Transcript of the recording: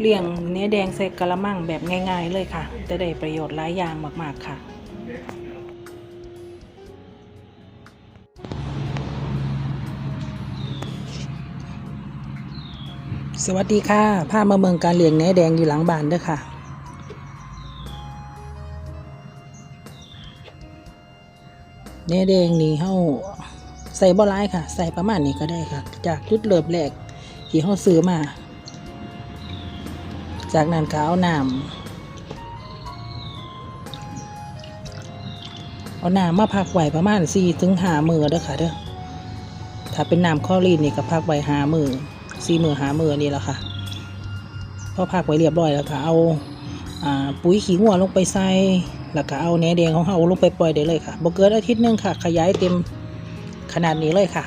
เลี้ยงเนื้อแดงใส่กระมังแบบง่าย ๆ เลยค่ะ จะได้ประโยชน์หลายอย่างมาก ๆ ค่ะ สวัสดีค่ะพามาเมืองการเลี้ยงเนื้อแดงอยู่หลังบ้านด้อค่ะเนื้อแดงนี่เฮาใส่บ่ร้ายค่ะ ใส่ประมาณนี้ก็ได้ค่ะ จากจุดเริ่มแรกที่เฮาซื้อมา จากนั้นก็เอาน้ำเอาน้ำมาพักไว้ประมาณ4ถึง5มื้อเด้อค่ะเด้อถ้าเป็นน้ำคลอรีนนี่ก็พักไว้5มื้อ4มื้อ5มื้อนี่แหละค่ะพอพักไว้เรียบร้อยแล้วก็เอาปุ๋ยขี้งัวลงไปใส่แล้วก็เอาแหนแดงของเฮาลงไปปล่อยได้เลยค่ะบ่เกินอาทิตย์นึงค่ะ ขยายเต็มขนาดนี้เลยค่ะ